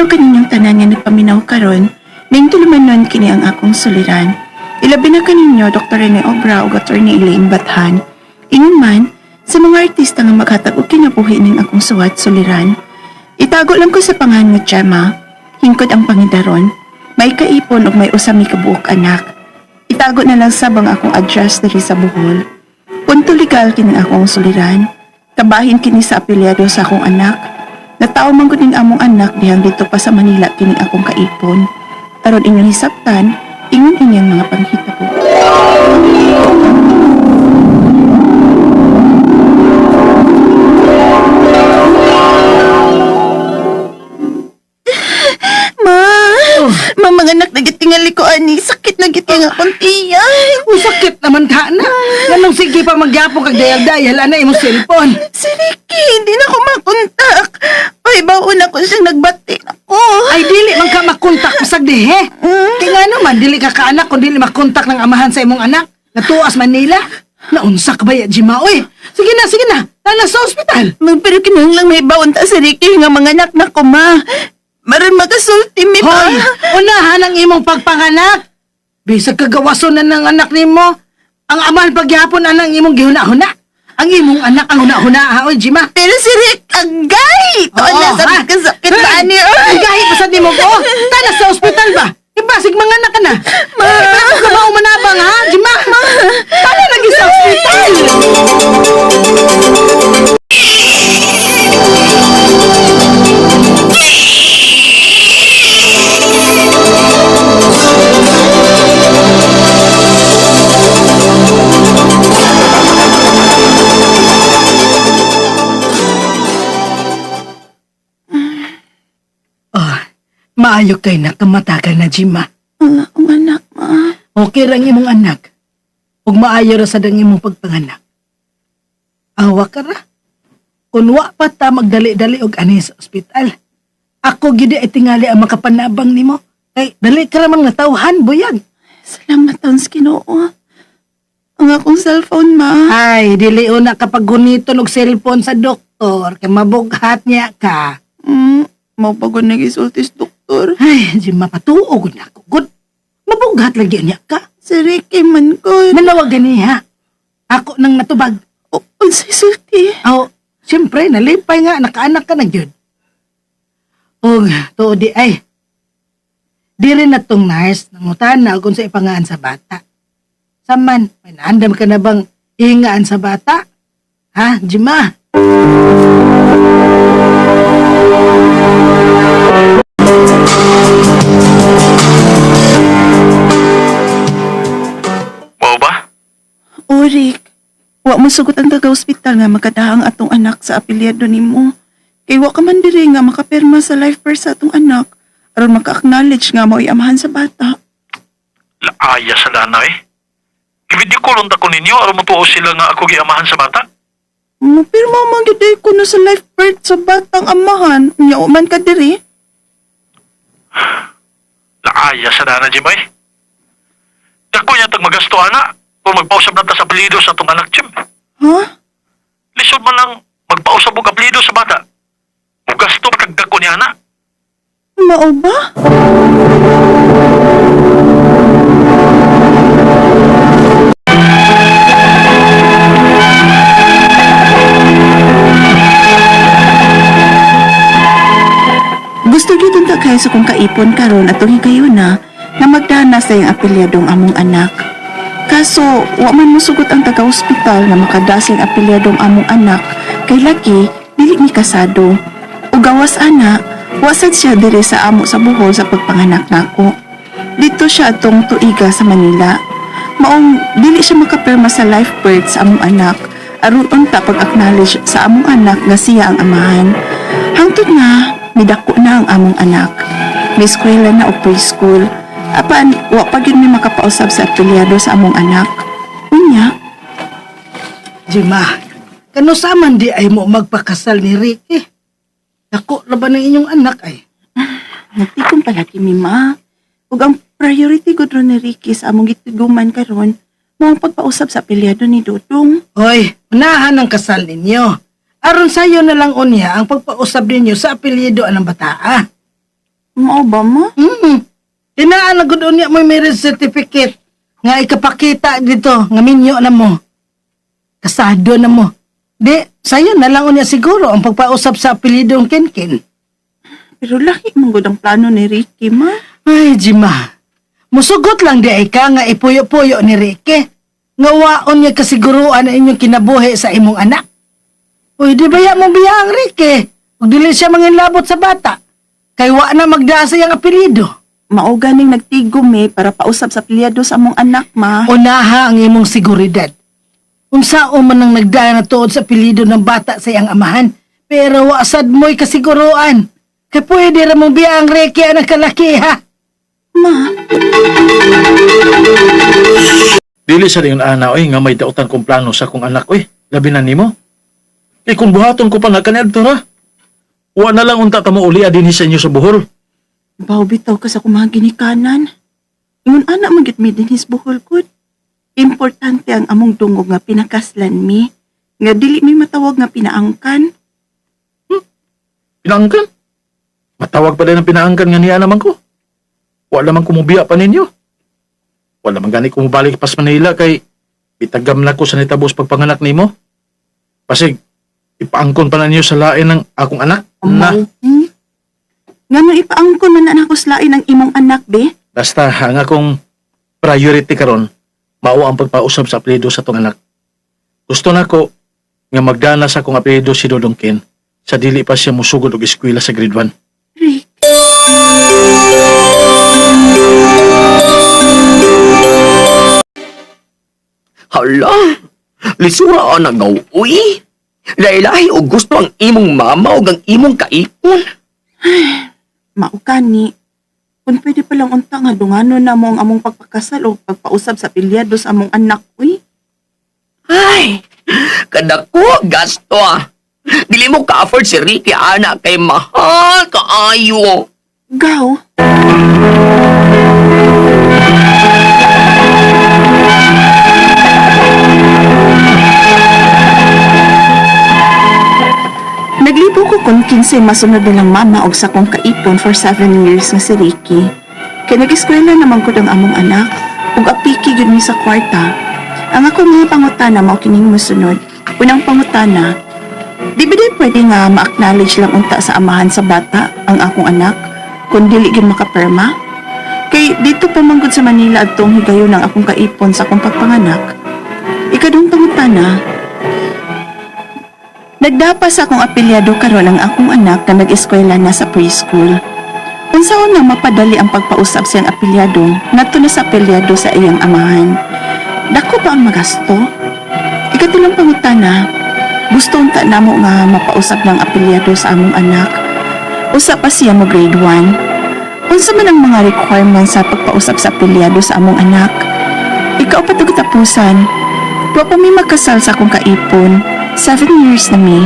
Adlaw kaninyong tanan nga nagpaminaw karon, ning tulumanon kini ang akong suliran. Ilabi na kaninyo Dr. Rene Obra ug Attorney Elaine Bathan. Ingon man, sa mga artista nga maghatag og kinabuhi ning akong suwat suliran. Itago lang ko sa pangan nga Gemma, hingkod ang pangidaron. May kaipon ug may usami kabuok anak. Itago na lang sabang akong address diri sa Bohol. Punto legal kini akong suliran. Kabahin kini sa apelyado sa akong anak. Nataw man gud ning among anak dihang dito pa sa Manila kini akong kaipon. Aron inyong hisabtan, ingon inyong mga panghitabo. Ma mga anak nagitingali ko ani, sakit na gitinga akong tiyan. Uy, sakit naman ka na. Ganong sige pa magyapong kag dayal-dayal, ana imong cellphone. Si Ricky, hindi na ako makontak. Ay, baon ako siyang nagbati ako. Ay, dili man ka makontak pasag dihe. Mm. Kaya nga naman, dili ka kaanak kung dili makontak ng amahan sa imong anak. Natuas Manila. Naunsa ka ba ya, Jima? Uy, sige na, sige na. Nana sa ospital. Pero kinahang lang may baon ta si Ricky nga mga anak na ko, ma. Maran makasulti mi pa. Hoy, unahan ang imong pagpanganak. Bisag kagawason na ng anak nimo. Ang amahan pagyapon anang imong gihuna-huna. Ang imong anak ang huna-huna, ha, oy, Jima. Pero si Rick, agay! Ito Oo, na sa ha? kasakit na ani. Ay, kahit pa sa di mo ko. Tana sa ospital ba? Ibasig mga anak ka na. Ma! Ako ka ba umanabang ha? Jima! Ma! Maayo kay na kamatagal na, Jima. Mga akong anak, ma. Okay lang imong anak. Ug maayo ra sa dang imong pagpanganak. Awa ka ra. Kung wa pa ta magdali-dali og ani sa ospital. Ako gid ay tingali ang makapanabang nimo. Kay dali ka ramang natawhan, buyag. Salamat taon sa kinoo. Ang akong cellphone, ma. Ay, dili una kapag guniton og cellphone sa doktor kay mabughat niya ka. Mm, mau pa ko nagisultis, doktor. Ay, di mapatuog na ako. Good. Mabughat lagi niya ka. Si Ricky man ko. Manawag gani ha. Ako nang natubag. O, unsay sulti. Oh, siyempre, nalipay nga, nakaanak ka na yun. O, to di ay. Di rin na tong nurse, nangutan na kung sa ipangaan sa bata. Saman, may naandam ka na bang ingaan sa bata? Ha, Jima? Mao Rick. Wa mo sugot ang taga-hospital nga makadahang atong anak sa apelyado nimo. Kay wa ka man diri nga makapirma sa life birth sa atong anak aron maka-acknowledge nga mao'y amahan sa bata. Laaya sa dana eh. Ibidi ko lang ko ninyo aron mo sila nga ako giamahan sa bata. Mo pirma man gyud ay kuno sa life birth sa batang amahan. Nya man ka diri. Laaya sa dana, Jim eh. Dako niya tag magasto ana kung magpausab na ta sa apelido sa atong anak, Jim. Ha? Lisod man lang magpausab og apelido sa bata. Mugasto pa kag dako niya ana. Mao ba? Gusto gyud unta kay sa kong kaipon karon atong higayon na na magdana sa iyang apelyadong among anak. Kaso, wa man musugot ang taga-ospital nga makadasing apelyadong among anak kay laki dili ni kasado. Ug gawas ana, wasad siya diri sa amo sa Bohol sa pagpanganak nako. Dito siya atong tuiga sa Manila. Maong dili siya makapirma sa life birth sa among anak aron unta pag-acknowledge sa among anak nga siya ang amahan. Hangtod nga, midako na ang among anak. May eskwela na o preschool. Apan, wa pa gyud mi makapausab sa apelyado sa among anak. Unya, Jima, kano saman di ay mo magpakasal ni Ricky? Ako, laban ng inyong anak ay. nagtikom palagi mi ma. Ug ang priority gud ron ni Ricky sa among gitiguman karon, mao ang pagpausab sa apelyado ni Dudong. Hoy, unahan ang kasal ninyo. Aron sayo na lang unya ang pagpausab ninyo sa apelyido ng bataa. Mao ba ma? Hmm. Tinaan na gud unya mo marriage certificate nga ikapakita dito nga minyo na mo. Kasado na mo. Di, sayo na lang unya siguro ang pagpausap sa apelidong Kenken. Pero laki mong gud ang plano ni Ricky ma. Ay, Jima. Musugot lang di ay ka nga ipuyo-puyo ni Ricky. Nga waon niya kasiguruan ang inyong kinabuhi sa imong anak. Uy, di ba ya mo biya ang Ricky? Huwag dili siya manginlabot sa bata. Kay wa na magdasa yung apelido. Mao ganing nagtigom eh para pausab sa pilyado sa among anak ma. Unaha ang imong seguridad. Unsao man ang nagdala na tuod sa apelido ng bata sa iyang amahan. Pero wasad mo'y kasiguruan. Kaya pwede ra mo biya ang Ricky ang kalaki ha. Ma, Dili sa rin ana, oy, nga may dautan kong plano sa kong anak, oy. Labi na nimo. Eh, kung buhaton ko pa na kanel, ha? Wa na lang unta tamo uli adin sa inyo sa buhol. Baw bitaw ka sa kumang ginikanan. Ingon ana magit mi din his buhol good. Importante ang among dungog nga pinakaslan mi. Nga dili mi matawag nga pinaangkan. Pinaangkan? Matawag pa din ang pinaangkan nga niya naman ko. Wala man kumubiya pa ninyo. Wala man gani kumubalik pas Manila kay itagam na ko sa nitabos pagpanganak nimo. Pasig, ipaangkon pa na ninyo sa lain ng akong anak. Na, Amaw. Hmm? Nga ipaangkon man na ako slain ng imong anak be. basta ang akong priority karon mao ang pagpausab sa apelyido sa tong anak. Gusto na ko nga magdana sa akong apelyido si Dodongkin sa dili pa siya musugod og eskwela sa grade 1. Rick, Hala, lisura ang nagaw, uy. Lailahi o gusto ang imong mama o ang imong kaikon. mao kani. Kung pwede palang unta nga dungano na mo ang among pagpakasal o pagpausab sa pilyado sa among anak, uy. Ay, kadako gasto ah. Dili mo ka-afford si Ricky ana kay mahal kaayo. Gaw, Naglibo ko kung 15 masunod nilang mama og sa kong kaipon for 7 years nga si Ricky. Kay nag-eskwela naman ko ang among anak ug apiki gyud mi sa kwarta. Ang akong mga pangutana mao kining mosunod. Unang pangutana, di ba din pwede nga ma-acknowledge lang unta sa amahan sa bata ang akong anak kung dili gyud makaperma? Kay dito pa manggod sa Manila adtong higayon ng akong kaipon sa akong pagpanganak. Ikadung pangutana, Nagdapas akong apelyado karon ang akong anak na nag-eskwela na sa preschool. Unsaon nga mapadali ang pagpausap siyang apelyado ngadto na sa apelyado sa iyang amahan. Dako ba ang magasto? Ikatulang pangutana, gusto unta namo nga mapausap ng apelyado sa among anak. Usa pa siya mo grade 1. Unsa man ang mga requirements sa pagpausap sa apelyado sa among anak? Ikaw pa tapusan. Wa pa mi magkasal sa akong kaipon. Seven years na mi.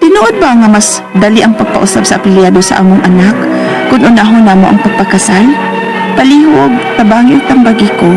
Tinuod ba nga mas dali ang pagpausap sa apelyado sa among anak kung unahon namo ang pagpakasal? Palihog, tabangi ug tambagi ko,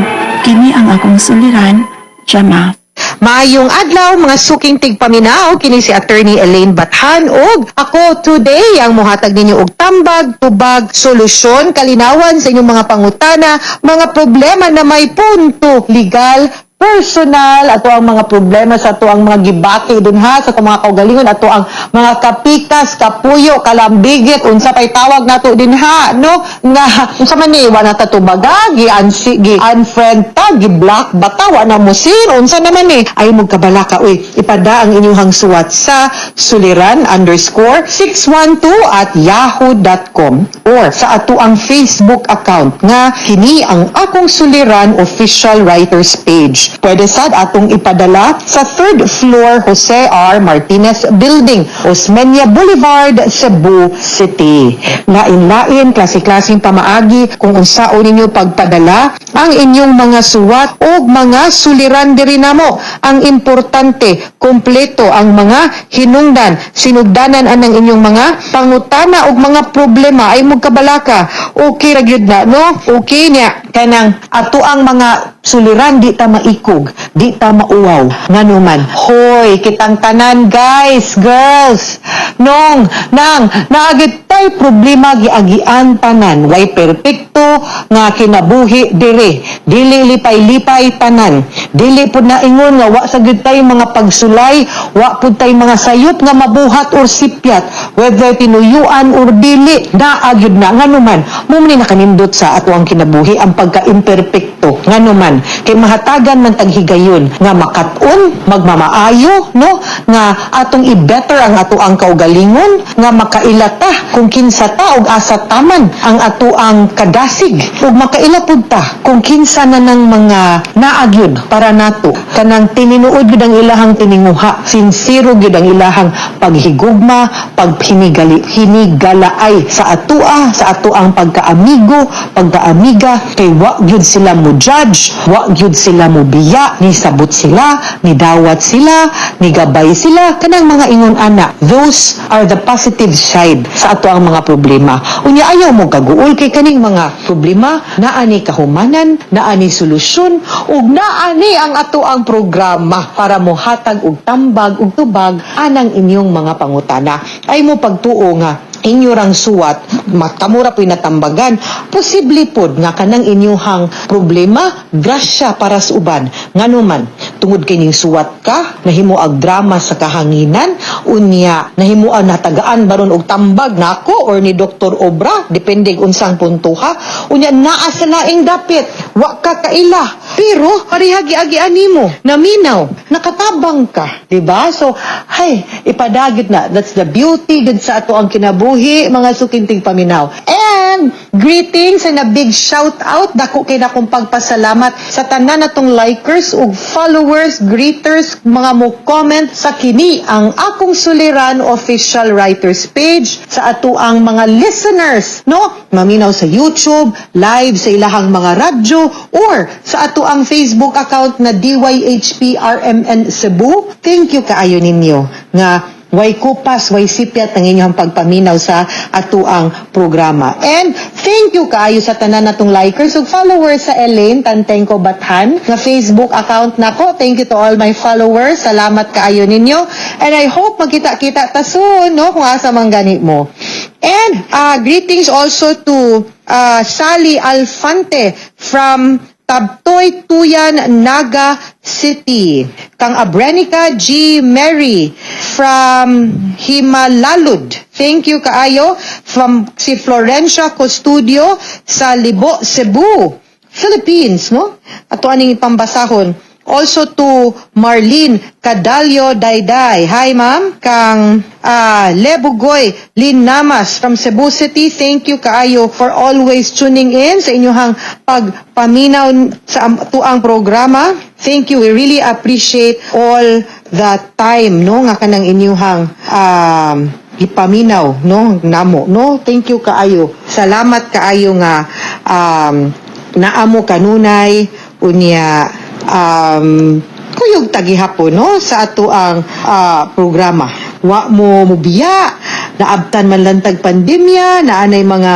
kini ang akong suliran, Jama. Maayong adlaw mga suking tigpaminaw kini si attorney Elaine Bathan og ako today ang mohatag ninyo og tambag, tubag, solusyon, kalinawan sa inyong mga pangutana, mga problema na may punto legal personal ato ang mga problema sa ato ang mga gibati dun ha sa mga kaugalingon ato ang mga kapikas kapuyo kalambigit unsa pay tawag nato din ha no? Nga unsa man ni wala ta tubaga gi unsi gi unfriend ta gi block bata wa na mo sin unsa naman ni? Ay mo kabalaka uy ipada ang inyong suwat sa suliran underscore 612 at yahoo.com or sa ato ang Facebook account nga kini ang akong suliran official writers page pwede sad atong ipadala sa third floor Jose R. Martinez Building, Osmeña Boulevard, Cebu City. Lain-lain, klase-klaseng pamaagi kung unsaon ninyo pagpadala ang inyong mga suwat o mga suliran diri namo. Ang importante, kompleto ang mga hinungdan, sinugdanan anang inyong mga pangutana o mga problema ay magkabalaka. Okay ra gyud na, no? Okay niya. kanang ato ang mga suliran di ta maikog, di ta mauwaw. Nganuman, hoy, kitang tanan guys, girls. Nong, nang, naagit tay problema giagian tanan. Way perpekto nga kinabuhi dire. Dili lipay-lipay tanan. Dili pud na ingon nga wa sa tay mga pagsulay, wa pud tay mga sayop nga mabuhat or sipyat, whether tinuyuan or dili, naagid na nganuman. Mo man ni nakanindot sa ato ang kinabuhi ang pagka-imperpekto. Nganuman, kay mahatagan man tag higayon nga makat-on, magmamaayo, no? Nga atong i-better ang ato ang kaugalingon, nga makailata kung kinsa ta og asa taman ang ato ang kadasig ug makailapod ta kung kinsa na ng mga naagyud para nato. Kanang tininuod gyud ang ilahang tininguha sinsiro gyud ang ilahang paghigugma paghinigali hinigalaay sa atoa sa ato ang pagkaamigo pagkaamiga. Kay wa gyud sila mo judge wa gyud sila mo biya ni sabot sila ni dawat sila ni gabay sila. Kanang mga ingon ana those are the positive side sa ato ang mga problema. Unya ayaw mo kaguol kay kaning mga problema naa ni kahumanan naa ni solusyon ug naa ni ang ato ang programa para mohatag og tambag ug tubag anang inyong mga pangutana. Ay mo pagtuo nga inyo rang suwat makamura po'y natambagan. Posible pod nga kanang inyuhang problema grasya para sa uban. Nganuman tungod kining suwat ka nahimo ag drama sa kahanginan unya nahimo ang natagaan baron og tambag nako or ni Dr. Obra depende unsang puntuha unya naa sa laing dapit wa ka kaila. Pero parihagi agi animo naminaw nakatabang ka. Di ba so hay ipadagit na. That's the beauty. Gud sa ato ang kinabuhi mga sukinting paminaw and greetings and a big shout out. Dako kay na kong pagpasalamat sa tanan natong likers ug followers greeters mga mo comment sa kini ang akong suliran official writers page sa ato ang mga listeners no? Maminaw sa YouTube live sa ilahang mga radyo or sa ato ang Facebook account na DYHPRMN Cebu. Thank you kaayo ninyo nga Way kupas, way sipyat ang inyong pagpaminaw sa atuang programa. And thank you kaayo sa tanan natong likers ug followers sa Elaine Tantengko Bathan nga Facebook account nako. Thank you to all my followers. Salamat kaayo ninyo. And I hope magkita-kita ta soon no kung asa man gani mo. And uh, greetings also to uh, Sally Alfante from Tabtoy Tuyan, Naga City. Kang Abrenica G. Mary from Himalalud. Thank you kaayo. From si Florencia Custodio sa Libo, Cebu. Philippines, no? Ato aning ipambasahon. Also to Marlene Cadallo Dayday. Hi, ma'am. Kang ah, Lebugoy Lin Namas from Cebu City. Thank you kaayo for always tuning in sa inyong pagpaminaw sa tuang programa. Thank you. We really appreciate all the time no nga kanang inyong um, ipaminaw no namo no thank you kaayo salamat kaayo nga um, naamo kanunay unya um, kuyog tagihapon no? Sa ato ang ah, programa. Wa mo mubiya. Naabtan man lang tag pandemya. Naanay mga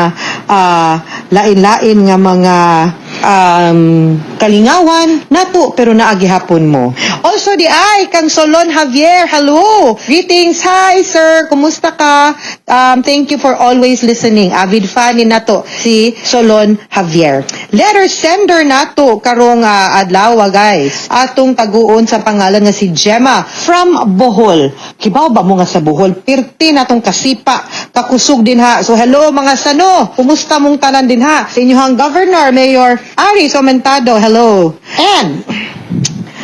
ah, lain-lain nga mga um, kalingawan. Nato pero naagihapon mo also di ay kang Solon Javier. Hello. Greetings. Hi sir. Kumusta ka? Um, thank you for always listening. Avid fan ni nato si Solon Javier. Letter sender nato karong ah, adlaw guys. Atong taguon sa pangalan nga si Gemma from Bohol. Kibaw ba mo nga sa Bohol? Pirti natong kasipa. Kakusog din ha. So hello mga sano. Kumusta mong tanan din ha? Sa inyong governor mayor Ari Somentado hello. And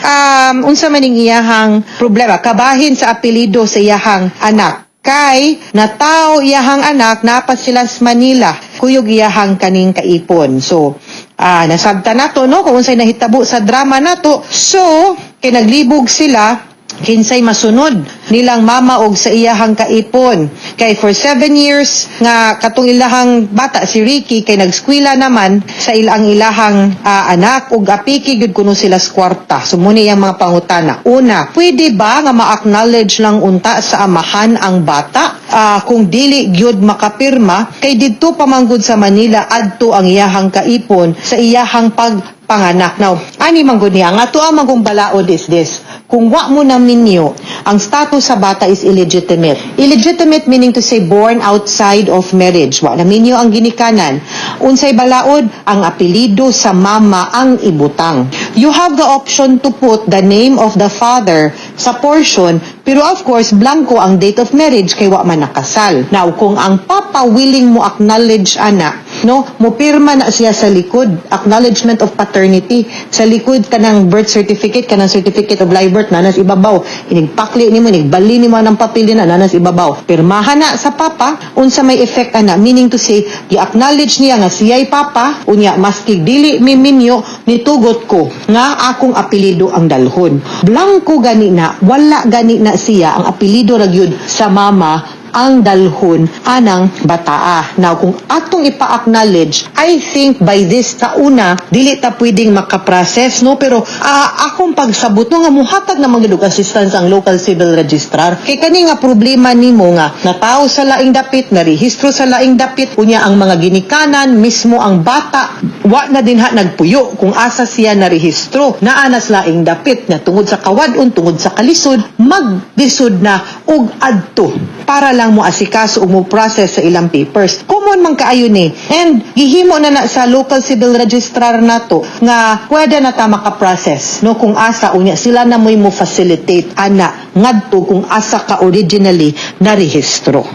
um, unsa man ning iyahang problema? Kabahin sa apelido sa iyahang anak. Kay nataw iyahang anak napas sila sa Manila. Kuyog iyahang kaning kaipon. So ah nasabta nato no? Kung unsay nahitabo sa drama nato. So kay naglibog sila kinsay masunod nilang mama og sa iyahang kaipon. Kay for seven years nga katong ilahang bata si Ricky kay nagskwela naman sa ilang ilahang ah, anak ug apiki gud kuno sila sa kwarta. So muni ang mga pangutana. Una, pwede ba nga ma-acknowledge lang unta sa amahan ang bata? Ah, kung dili gyud makapirma kay didto pamanggod sa Manila adto ang iyahang kaipon sa iyahang pag panganak. Now, ani man gud niya, nga to ang magong balaod is this. Kung wa mo na minyo, ang status sa bata is illegitimate. Illegitimate meaning to say born outside of marriage. Wa na minyo ang ginikanan. Unsay balaod, ang apelido sa mama ang ibutang. You have the option to put the name of the father sa portion, pero of course, blanco ang date of marriage kay wa man nakasal. Now, kung ang papa willing mo acknowledge ana, no, mo pirma na siya sa likod, acknowledgement of paternity, sa likod kanang birth certificate, kanang certificate of live birth, nanas ibabaw, inigpakli ni mo, inigbali ni mo ng papili na, nanas ibabaw. Pirmahan na sa papa, unsa may effect ana, meaning to say, i-acknowledge niya nga siya'y papa, unya, maski dili mi minyo, nitugot ko, nga akong apelido ang dalhon. Blanco gani na, wala gani na siya, ang apelido ragyud sa mama, ang dalhon anang bataa. Now, kung atong ipa-acknowledge, I think by this sa una, dili ta pwedeng makaprocess, no? Pero ah, akong pagsabot no, nga muhatag na mga assistance ang local civil registrar. Kay kani nga problema nimo nga, natao sa laing dapit, narehistro sa laing dapit, unya ang mga ginikanan, mismo ang bata, wa na din ha nagpuyo kung asa siya narehistro. Naanas laing dapit na tungod sa kawadon, tungod sa kalisod, magdisod na og adto para lang mo asikaso o mo process sa ilang papers. Common man kaayo ni. And gihimo na na sa local civil registrar nato nga pwede na ta maka-process no kung asa unya sila na mo'y mo facilitate ana ngadto kung asa ka originally na rehistro.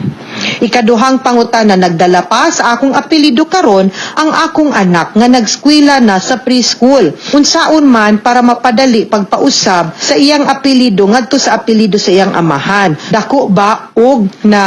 Ikaduhang pangutana nagdala pa sa akong apelido karon ang akong anak nga nagskwela na sa preschool. Unsaon man para mapadali pagpausab sa iyang apelido ngadto sa apelido sa iyang amahan. Dako ba og na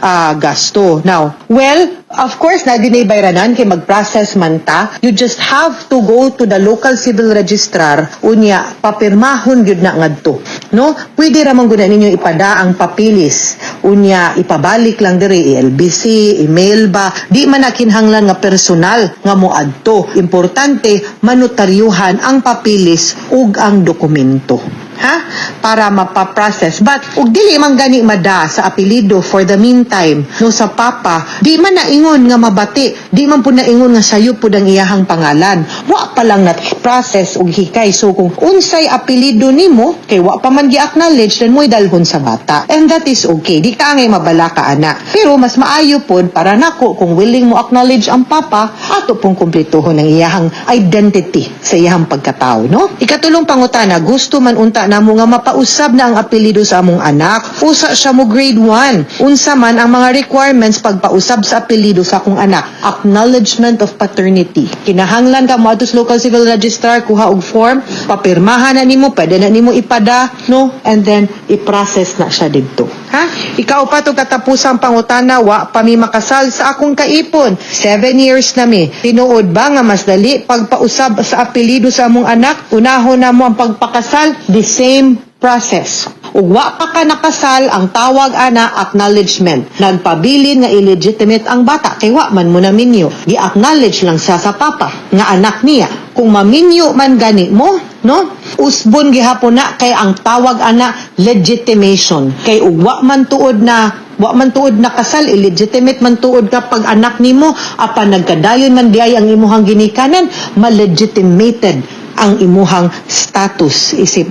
ah, gasto. Now, well, Of course, na dinay bayranan kay mag-process man ta. You just have to go to the local civil registrar unya papirmahon gyud na ngadto. No? Pwede ra man gud ninyo ipada ang papilis. Unya ipabalik lang diri LBC, email ba, di man na nga personal nga moadto. Importante manotaryuhan ang papilis ug ang dokumento ha? Para mapaprocess. But ug dili man gani mada sa apelido for the meantime no sa papa di man naingon nga mabati. Di man pud naingon nga sayo pud ang iyahang pangalan. Wa pa lang na process ug hikay. So kung unsay apelido nimo kay wa pa man gi-acknowledge then mo'y dalhon sa bata. And that is okay. Di ka ngay mabala ka ana. Pero mas maayo pod para nako kung willing mo acknowledge ang papa ato pong kumpletuhon ang iyahang identity sa iyahang pagkatao no? Ikatulong pangutana gusto man unta namo nga mapausab na ang apelyido sa among anak. Usa siya mo grade 1 unsa man ang mga requirements pagpausab sa apelyido sa akong anak. Acknowledgement of paternity. Kinahanglan ka mo ato sa local civil registrar kuha og form papirmahan na nimo pwede na nimo ipada no? And then i-process na siya didto ha? Ikaw pa to katapusang pangutana wa pa mi makasal sa akong kaipon. 7 years na mi. Tinuod ba nga mas dali pagpausab sa apelyido sa among anak? Unahon na mo ang pagpakasal? The same process. Ug wa pa ka nakasal ang tawag ana acknowledgement. Nagpabilin nga illegitimate ang bata kay wa man mo na minyo gi-acknowledge lang siya sa papa nga anak niya. Kung maminyo man gani mo no? Usbon gihapon na kay ang tawag ana legitimation. Kay ug wa man tuod na wa man tuod na kasal illegitimate man tuod ka pag anak nimo apan nagkadayon man diay ang imuhang ginikanan malegitimated ang imuhang status isip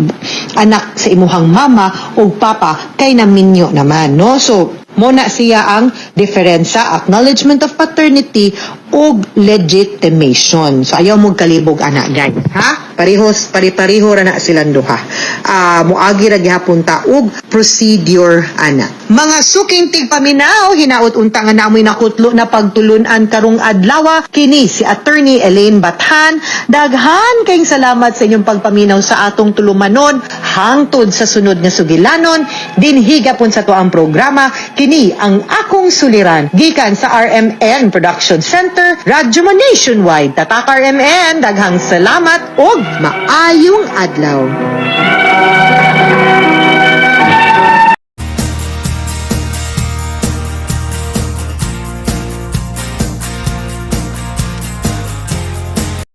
anak sa imuhang mama o papa kay naminyo naman no? So mo na siya ang diferensya acknowledgement of paternity o legitimation. So ayaw mo kalibog anak guys ha parehos pari-pareho ra na silang duha. Ah, muagi ra gihapon ta og procedure ana mga suking tigpaminaw hinaot unta nga namoy nakutlo na pagtulunan karong adlaw kini si attorney Elaine Bathan. Daghan kayong salamat sa inyong pagpaminaw sa atong tulumanon. Hangtod sa sunod nga sugilanon dinhiga pon sa tuang programa kini ang akong suliran. Gikan sa RMN Production Center Radyo Nationwide tatak RMN daghang salamat og maayong adlaw